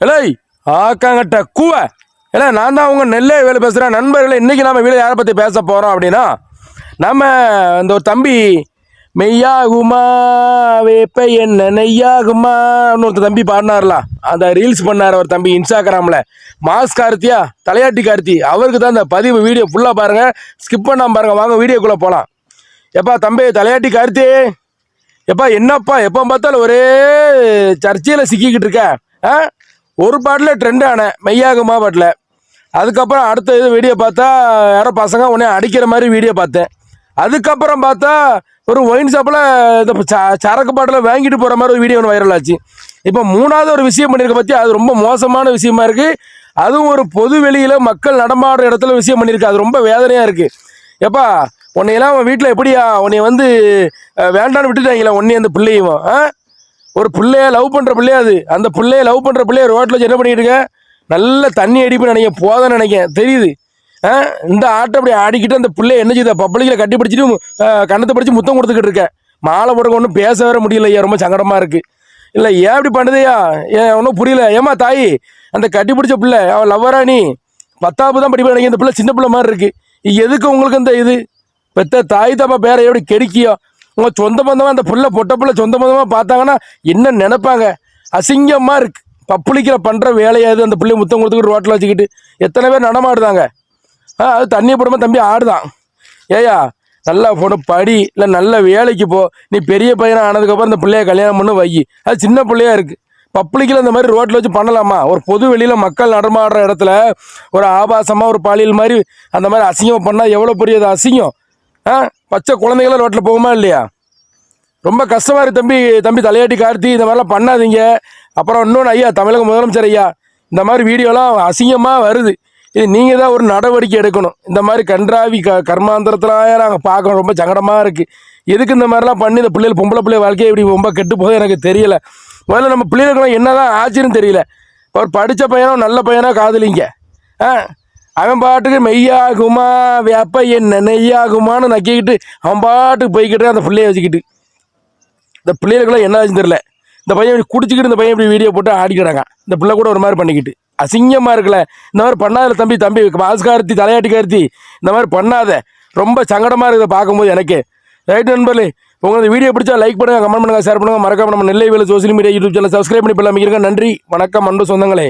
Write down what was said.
இல்லை ஆக்காங்கட்ட கூவ. இல்லை நான் தான் உங்கள் நெல்லை வேலை பேசுகிறேன் நண்பர்களே இன்றைக்கி நம்ம வீடு யாரை பற்றி பேச போகிறோம் அப்படின்னா நம்ம இந்த ஒரு தம்பி மெய்யாகுமா வேப்ப என்ன நெய்யாகுமான்னு ஒருத்தர் தம்பி பாடினார்ல. அந்த ரீல்ஸ் பண்ணார் ஒரு தம்பி இன்ஸ்டாகிராமில். மாஸ் கார்த்தியா தலையாட்டி கார்த்தி அவருக்கு தான் இந்த பதிவு வீடியோ ஃபுல்லாக பாருங்கள் ஸ்கிப் பண்ணாமல் பாருங்கள் வாங்க வீடியோக்குள்ளே போகலாம் எப்பா தம்பி தலையாட்டி கார்த்தி. எப்பா என்னப்பா எப்போ பார்த்தாலும் ஒரே சர்ச்சையில் சிக்கிக்கிட்டு இருக்க ஆ? ஒரு பாட்டில் ட்ரெண்ட் ஆனேன் மெய்யாகுமா பாட்டில் அதுக்கப்புறம் அடுத்த இது வீடியோ பார்த்தா யாரோ பசங்க உடனே அடிக்கிற மாதிரி வீடியோ பார்த்தேன். அதுக்கப்புறம் பார்த்தா ஒரு ஒயின் ஷாப்பில் இந்த ச- சரக்கு பாட்டில் வாங்கிட்டு போகிற மாதிரி ஒரு வீடியோ ஒன்று வைரல் ஆச்சு. இப்போ மூணாவது ஒரு விஷயம் பண்ணியிருக்க பற்றி அது ரொம்ப மோசமான விஷயமா இருக்குது அதுவும் ஒரு பொது வெளியில் மக்கள் நடமாடுற இடத்துல விஷயம் பண்ணியிருக்கு அது ரொம்ப வேதனையாக இருக்குது எப்பா உன்னையெல்லாம் அவன் வீட்டில் எப்படியா? உன்னைய வந்து வேண்டான்னு விட்டுட்டாங்களா உன்னை அந்த பிள்ளையும் ஆ? ஒரு பிள்ளைய லவ் பண்ணுற பிள்ளையா அது. அந்த பிள்ளைய லவ் பண்ணுற பிள்ளைய ரோட்டில் வச்சு என்ன பண்ணிட்டு இருக்க. நல்ல தண்ணி அடிப்பு நினைக்க போதும்னு நினைக்கேன் தெரியுது. ஆ? இந்த ஆட்டை அப்படி ஆடிக்கிட்டு அந்த பிள்ளைய என்ன செய்யுது பப்ளிக்கில் கட்டி பிடிச்சிட்டு கண்ணத்தை கன்னத்தை பிடிச்சி முத்தம் கொடுத்துக்கிட்டு இருக்கேன் மாலை போடுங்க ஒன்றும் பேச வேற முடியல ஐயா ரொம்ப சங்கடமாக இருக்குது இல்லை ஏன் இப்படி பண்ணுதையா ஏன் ஒன்றும் புரியல. ஏமா தாய் அந்த கட்டி பிடிச்ச பிள்ளை அவள் லவ்வரா நீ? பத்தாவது தான் படிப்பா நினைக்க இந்த பிள்ளை சின்ன பிள்ளை மாதிரி இருக்குது எதுக்கு உங்களுக்கு இந்த இது? பெத்த தாய் தப்பா பேரை எப்படி கெடுக்கியோ? உங்கள் சொந்த பந்தமாக அந்த புள்ள பொட்ட புள்ள சொந்த பந்தமாக பார்த்தாங்கன்னா என்ன நினைப்பாங்க? அசிங்கமாக இருக்கு. பப்ளிக்கில் பண்ணுற வேலையாது அந்த பிள்ளை முத்தம் கொடுத்துக்கிட்டு ரோட்டில் வச்சுக்கிட்டு எத்தனை பேர் நடமாடுதாங்க? ஆ அது தண்ணி போடும்போது தம்பி ஆடுதான். ஏயா நல்லா போன படி இல்லை நல்ல வேலைக்கு போ. நீ பெரிய பையனாக ஆனதுக்கப்புறம் இந்த பிள்ளைய கல்யாணம் பண்ணு வை. அது சின்ன பிள்ளையா இருக்குது பப்ளிக்கில் இந்த மாதிரி ரோட்டில் வச்சு பண்ணலாமா? ஒரு பொது வெளியில் மக்கள் நடமாடுற இடத்துல ஒரு ஆபாசமாக ஒரு பாலியல் மாதிரி அந்த மாதிரி அசிங்கம் பண்ணால் எவ்வளோ பெரிய அசிங்கம்? ஆ பச்சை குழந்தைகளும் ரோட்டில் போகுமா இல்லையா? ரொம்ப கஷ்டமா இருக்குது தம்பி தம்பி தலையாட்டி கார்த்தி இந்த மாதிரிலாம் பண்ணாதீங்க. அப்புறம் இன்னொன்று ஐயா தமிழக முதலமைச்சர் ஐயா இந்த மாதிரி வீடியோலாம் அசிங்கமாக வருது. இது நீங்கள் தான் ஒரு நடவடிக்கை எடுக்கணும். இந்த மாதிரி கன்றாவி க கர்மாந்திரத்தில் நாங்கள் பார்க்கணும். ரொம்ப சங்கடமாக இருக்குது எதுக்கு இந்த மாதிரிலாம் பண்ணி இந்த பிள்ளைகள் பொம்பளை பிள்ளை வாழ்க்கையை இப்படி ரொம்ப கெட்டு போகுது எனக்கு தெரியல. முதல்ல நம்ம பிள்ளைகளுக்கெல்லாம் என்ன தான் ஆச்சுன்னு தெரியல. அவர் படித்த பையனோ நல்ல பையனோ காதலிங்க. ஆ? அவன் பாட்டுக்கு மெய்யாகுமா வேப்ப என்ன நெய்யாகுமான்னு நக்கிக்கிட்டு அவன் பாட்டுக்கு போய்கிட்டு அந்த பிள்ளைய வச்சுக்கிட்டு. இந்த பிள்ளைகளுக்குலாம் என்ன ஆச்சுன்னு தெரியல. இந்த பையன் இப்படி குடிச்சிக்கிட்டு இந்த பையன் இப்படி வீடியோ போட்டு ஆடிக்கிறாங்க. இந்த பிள்ளை கூட ஒரு மாதிரி பண்ணிக்கிட்டு. அசிங்கமாக இருக்குல்ல இந்த மாதிரி பண்ணாத தம்பி தம்பி மாஸ்கார்த்தி தலையாட்டி கார்த்தி. இந்த மாதிரி பண்ணாத. ரொம்ப சங்கடமாக இருக்குது பார்க்கும்போது எனக்கு. ரைட் நண்பர்களே? உங்களுக்கு வீடியோ பிடிச்சா லைக் பண்ணுங்கள் கமெண்ட் பண்ணுங்கள் ஷேர் பண்ணுங்கள் மறக்காம நம்ம நெல்லை வேலை social media YouTube channel subscribe பண்ணி பண்ணலாம் நன்றி வணக்கம் அன்பு சொந்தங்களே.